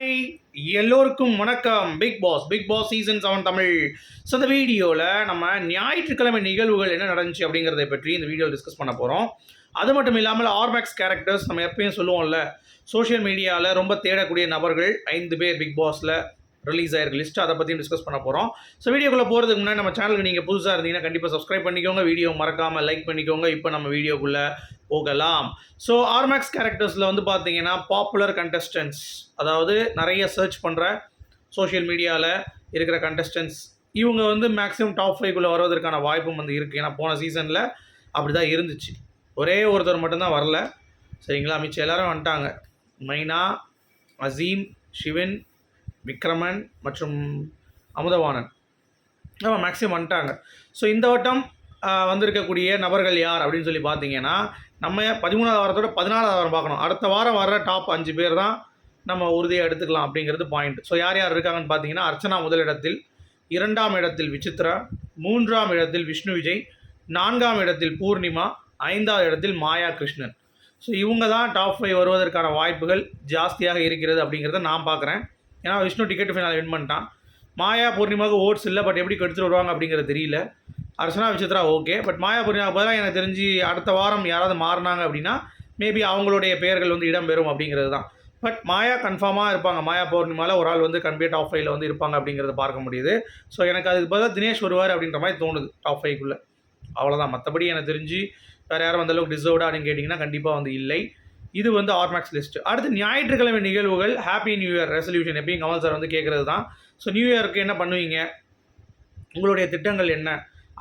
எல்லோருக்கும் வணக்கம். Bigg Boss Bigg Boss season seven Tamil. So இந்த வீடியோவில் நம்ம ஞாயிற்றுக்கிழமை நிகழ்வுகள் என்ன நடந்துச்சு அப்படிங்கிறத பற்றி இந்த வீடியோவில் டிஸ்கஸ் பண்ண போகிறோம் அது மட்டும் இல்லாமல் ஆர்மேக்ஸ் கேரக்டர்ஸ் நம்ம எப்பயும் சொல்லுவோம்ல சோஷியல் மீடியாவில் ரொம்ப தேடக்கூடிய நபர்கள் ஐந்து பேர் பிக் பாஸில் ரிலீஸ் ஆயிருக்கு. லிஸ்ட் அதை பற்றியும் டிஸ்கஸ் பண்ண போகிறோம் ஸோ வீடியோக்குள்ளே போகிறதுக்கு முன்னாடி நம்ம சேனலுக்கு நீங்கள் புதுசாக இருந்தீங்கன்னா கண்டிப்பாக சப்ஸ்கிரைப் பண்ணிக்கோங்க. வீடியோ மறக்காமல் லைக் பண்ணிக்கோங்க. இப்போ நம்ம வீடியோக்குள்ளே போகலாம். ஸோ ஆர்மேக்ஸ் கேரக்டர்ஸில் வந்து பார்த்தீங்கன்னா பாப்புலர் கண்டஸ்டன்ஸ் அதாவது நிறைய சர்ச் பண்ணுற சோஷியல் மீடியாவில் இருக்கிற கண்டஸ்டன்ஸ் இவங்க வந்து மேக்ஸிமம் டாப் ஃபைவ்க்குள்ளே வருவதற்கான வாய்ப்பும் வந்து இருக்குது ஏன்னா போன சீசனில் அப்படி தான் இருந்துச்சு. ஒரே ஒருத்தர் மட்டும்தான் வரல. சரிங்களா? மிச்சம் எல்லோரும் வந்துட்டாங்க. மைனா அசீம் சிவன் விக்ரமன் மற்றும் அமுதவாணன். ஆமாம் மேக்ஸிமம் வந்துட்டாங்க. ஸோ இந்த வட்டம் வந்திருக்கக்கூடிய நபர்கள் யார் அப்படின்னு சொல்லி பார்த்தீங்கன்னா நம்ம பதிமூணாவது வாரத்தோட பதினாலாவது வாரம் பார்க்கணும். அடுத்த வாரம் வர்ற டாப் அஞ்சு பேர் தான் நம்ம உறுதியாக எடுத்துக்கலாம் அப்படிங்கிறது பாயிண்ட் ஸோ யார் யார் இருக்காங்கன்னு பார்த்தீங்கன்னா அர்ச்சனா முதலிடத்தில் இரண்டாம் இடத்தில் விசித்ரா மூன்றாம் இடத்தில் விஷ்ணு விஜய் நான்காம் இடத்தில் பூர்ணிமா ஐந்தாவது இடத்தில் மாயா கிருஷ்ணன். ஸோ இவங்க தான் டாப் ஃபைவ் வருவதற்கான வாய்ப்புகள் ஜாஸ்தியாக இருக்கிறது அப்படிங்கிறத நான் பார்க்குறேன். ஏன்னா விஷ்ணு டிக்கெட் ஃபைனல் வின் பண்ணிட்டான். மாயா பூர்ணிமாவுக்கு ஓட்ஸ் இல்லை பட் எப்படி கெடுத்துட்டு வருவாங்க அப்படிங்கிறது தெரியல. அர்ச்சனா விசித்ரா ஓகே பட் மாயா பூர்ணிமாவுக்கு பதிலாக எனக்கு தெரிஞ்சு அடுத்த வாரம் யாராவது மாறினாங்க அப்படின்னா மேபி அவங்களுடைய பெயர்கள் வந்து இடம்பெறும் அப்படிங்கிறது தான். பட் மாயா கன்ஃபார்மாக இருப்பாங்க. மாயா பௌர்ணிமாவில் ஒரு ஆள் வந்து கன்ஃபியூட் டாப் ஃபைவ்ல வந்து இருப்பாங்க அப்படிங்கிறத பார்க்க முடியுது. ஸோ எனக்கு அதுக்கு பதிலாக தினேஷ் வருவார் அப்படின்ற மாதிரி தோணுது டாப் ஃபைவ்க்குள்ளே அவ்வளோதான் மற்றபடி எனக்கு தெரிஞ்சு வேறு யாரும் அந்தளவுக்கு டிசர்வ்டாக அப்படின்னு கேட்டிங்கன்னா கண்டிப்பாக வந்து இல்லை. இது வந்து ஆர்மேக்ஸ் லிஸ்ட் அடுத்து ஞாயிற்றுக்கிழமை நிகழ்வுகள். ஹாப்பி நியூ இயர் ரெசல்யூஷன் எப்பயும் கமல் சார் வந்து கேட்குறது தான் ஸோ நியூ இயருக்கு என்ன பண்ணுவீங்க? உங்களுடைய திட்டங்கள் என்ன?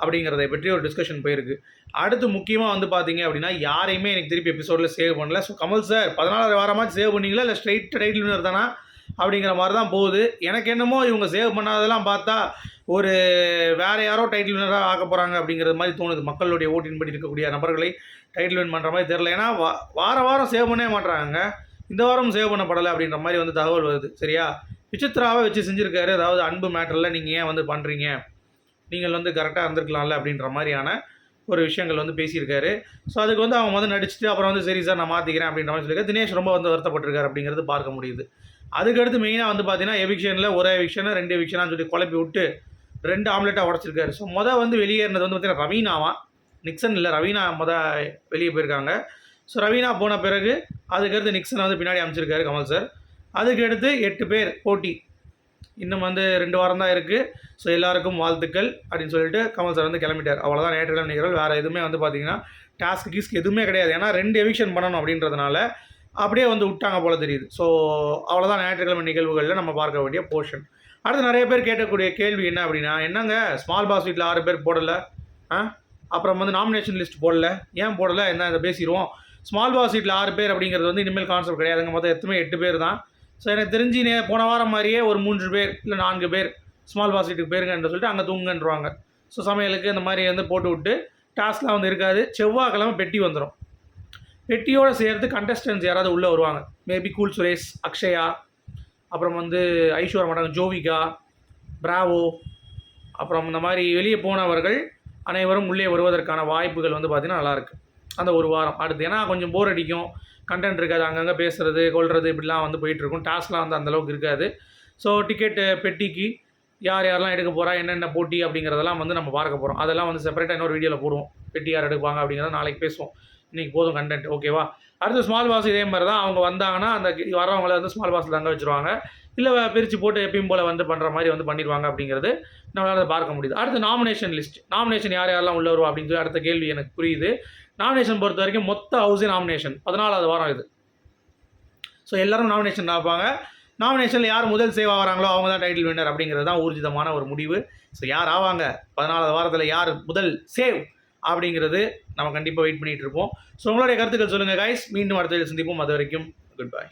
அப்படிங்கிறத பற்றி ஒரு டிஸ்கஷன் போயிருக்கு. அடுத்து முக்கியமாக வந்து பார்த்தீங்க அப்படின்னா யாரையுமே எனக்கு திருப்பி எபிசோடில் சேவ் பண்ணல. ஸோ கமல் சார் பதினாலு வாரமாக சேவ் பண்ணீங்களா? இல்லை ஸ்ட்ரைட் டைட்டில் தானா? அப்படிங்கிற மாதிரி தான் போகுது. எனக்கு என்னமோ இவங்க சேவ் பண்ணாததெல்லாம் பார்த்தா ஒரு வேற யாரோ டைட்டில் வினராக ஆக போகிறாங்க அப்படிங்கிறது மாதிரி தோணுது. மக்களுடைய ஓட்டின்படி இருக்கக்கூடிய நபர்களை டைட்டில் வின் பண்ணுற மாதிரி தெரில ஏன்னா வா வார வாரம் சேவ் பண்ணவே மாட்றாங்க. இந்த வாரம் சேவ் பண்ணப்படலை அப்படின்ற மாதிரி வந்து தகவல் வருது. சரியா? விசித்ராவை வச்சு செஞ்சுருக்காரு. அதாவது அன்பு மேட்டரில் நீங்கள் ஏன் வந்து பண்ணுறீங்க நீங்கள் வந்து கரெக்டாக இருந்திருக்கலாம்ல அப்படின்ற மாதிரியான ஒரு விஷயங்கள் வந்து பேசியிருக்காரு. ஸோ அதுக்கு வந்து அவங்க வந்து நடிச்சுட்டு அப்புறம் வந்து சரி சார் நான் மாற்றிக்கிறேன் அப்படின்ற மாதிரி சொல்லியிருக்காரு. தினேஷ் ரொம்ப வந்து வருத்தப்பட்டிருக்காரு அப்படிங்கிறது பார்க்க முடியுது. அதுக்கடுத்து மெயினாக வந்து பார்த்தீங்கன்னா எவிக்ஷனில் ஒரு எவிக்ஷனாக ரெண்டு எவிக்ஷனாக சொல்லி குழப்பி விட்டு ரெண்டு ஆம்லெட்டாக உடச்சிருக்காரு. ஸோ மொதல் வந்து வெளியேறினது வந்து பார்த்தீங்கன்னா ரவீனாவா? நிக்சன் இல்லை ரவீனா மொதல் வெளியே போயிருக்காங்க. ஸோ ரவீனா போன பிறகு அதுக்கடுத்து நிக்சனை வந்து பின்னாடி அமைச்சிருக்காரு கமல் சார் அதுக்கடுத்து எட்டு பேர் போட்டி. இன்னும் வந்து ரெண்டு வாரம் தான் இருக்குது ஸோ எல்லாருக்கும் வாழ்த்துக்கள் அப்படின்னு சொல்லிட்டு கமல் சார் வந்து கிளம்பிட்டார். அவ்வளோதான் நேற்றுக்கிழமை நிகழ்வு. வேறு எதுவுமே வந்து பார்த்தீங்கன்னா டாஸ்க் கீஸ்க் எதுவுமே கிடையாது. ஏன்னா ரெண்டு எவிக்ஷன் பண்ணணும் அப்படின்றதுனால அப்படியே வந்து விட்டாங்க போல தெரியுது. ஸோ அவ்வளோதான் ஞாயிற்றுக்கிழமை நிகழ்வுகளில் நம்ம பார்க்க வேண்டிய போர்ஷன் அடுத்து நிறைய பேர் கேட்கக்கூடிய கேள்வி என்ன அப்படின்னா என்னங்க ஸ்மால் பாஸ் வீட்டில் ஆறு பேர் போடலை? ஆ? அப்புறம் வந்து நாமினேஷன் லிஸ்ட் போடல. ஏன் போடலை? என்ன இதை பேசிடுவோம்? ஸ்மால் பாஸ் வீட்டில் ஆறு பேர் அப்படிங்கிறது வந்து இனிமேல் கான்செப்ட் கிடையாதுங்க மொத்தம் எத்தனை எட்டு பேர் தான். ஸோ எனக்கு தெரிஞ்சு நே போன வாரம் மாதிரியே ஒரு மூன்று பேர் இல்லை நான்கு பேர் ஸ்மால் பாஸ் வீட்டுக்கு போயிருங்கன்னு சொல்லிட்டு அங்கே தூங்குன்றவாங்க ஸோ சமையலுக்கு இந்த மாதிரி வந்து போட்டு விட்டு டாஸ்க்லாம் வந்து இருக்காது. செவ்வாய்க்கிழமை பெட்டி வந்துடும் பெட்டியோடு சேர்த்து கண்டஸ்டன்ஸ் யாராவது உள்ளே வருவாங்க. மேபி கூல் சுரேஷ் அக்ஷயா அப்புறம் வந்து ஐஸ்வர்யா மாட்டாங்க ஜோவிகா பிராவோ அப்புறம் இந்த மாதிரி வெளியே போனவர்கள் அனைவரும் உள்ளே வருவதற்கான வாய்ப்புகள் வந்து பார்த்திங்கன்னா நல்லாயிருக்கு அந்த ஒரு வாரம் அடுத்து. ஏன்னா கொஞ்சம் போர் அடிக்கும். கண்டென்ட் இருக்காது. அங்கங்கே பேசுகிறது கொள்வது இப்படிலாம் வந்து போயிட்டுருக்கும். டாஸ்க்லாம் வந்து அந்தளவுக்கு இருக்காது. ஸோ டிக்கெட்டு பெட்டிக்கு யார் யாரெல்லாம் எடுக்க போகிறா என்னென்ன போட்டி அப்படிங்கிறதெல்லாம் வந்து நம்ம பார்க்க போகிறோம் அதெல்லாம் வந்து செப்பரேட்டாக இன்னொரு வீடியோவில் போடுவோம். பெட்டி யார் எடுப்பாங்க அப்படிங்கிறத நாளைக்கு பேசுவோம். இன்றைக்கி போதும் கண்டென்ட் ஓகேவா அடுத்து ஸ்மால் பாஸ் இதே மாதிரி தான். அவங்க வந்தாங்கன்னா அந்த வரவங்களை வந்து ஸ்மால் பாஸில் தங்க வச்சுருவாங்க. இல்லை பிரித்து போட்டு எப்பயும் போல் வந்து பண்ணுற மாதிரி வந்து பண்ணிடுவாங்க அப்படிங்கிறது நம்மளால் அதை பார்க்க முடியுது. அடுத்து நாமினேஷன் லிஸ்ட் நாமினேஷன் யார் யாரெல்லாம் உள்ள வருவா அப்படின்னு சொல்லி அடுத்த கேள்வி எனக்கு புரியுது. நாமினேஷன் பொறுத்த வரைக்கும் மொத்த ஹவுஸே நாமினேஷன் பதினாலாவது வாரம் இது. ஸோ எல்லோரும் நாமினேஷன் பார்ப்பாங்க. நாமினேஷனில் யார் முதல் சேவ் ஆகிறாங்களோ அவங்க தான் டைட்டில் வின்னர் அப்படிங்கிறது தான் ஊர்ஜிதமான ஒரு முடிவு. ஸோ யார் ஆவாங்க? பதினாலாவது வாரத்தில் யார் முதல் சேவ் அப்படிங்கிறது நம்ம கண்டிப்பாக வெயிட் பண்ணிகிட்டு இருப்போம். ஸோ உங்களுடைய கருத்துக்கள் சொல்லுங்கள் கைஸ் மீண்டும் அடுத்த சந்திப்போம். அது வரைக்கும் குட் பாய்